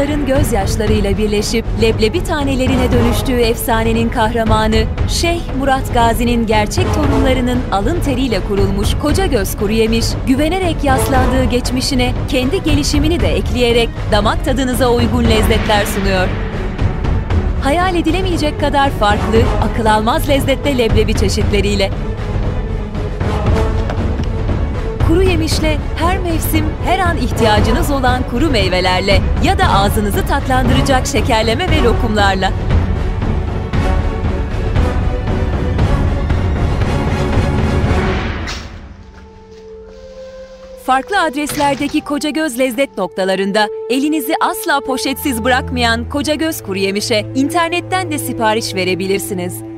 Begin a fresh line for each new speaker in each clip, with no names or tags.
çocukların gözyaşlarıyla birleşip leblebi tanelerine dönüştüğü efsanenin kahramanı Şeyh Murat Gazi'nin gerçek torunlarının alın teriyle kurulmuş koca göz kuru yemiş, güvenerek yaslandığı geçmişine kendi gelişimini de ekleyerek damak tadınıza uygun lezzetler sunuyor. Hayal edilemeyecek kadar farklı, akıl almaz lezzette leblebi çeşitleriyle yemişle her mevsim her an ihtiyacınız olan kuru meyvelerle ya da ağzınızı tatlandıracak şekerleme ve lokumlarla. Farklı adreslerdeki Kocagöz lezzet noktalarında elinizi asla poşetsiz bırakmayan Kocagöz kuru yemişe internetten de sipariş verebilirsiniz.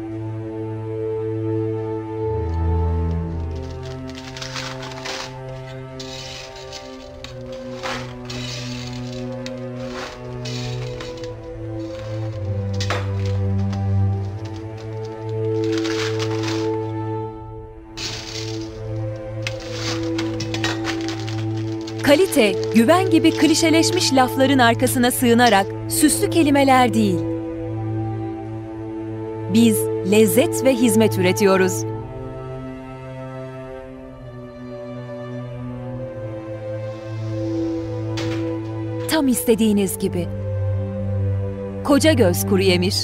Kalite, güven gibi klişeleşmiş lafların arkasına sığınarak süslü kelimeler değil. Biz lezzet ve hizmet üretiyoruz. Tam istediğiniz gibi. Koca göz kuru yemiş.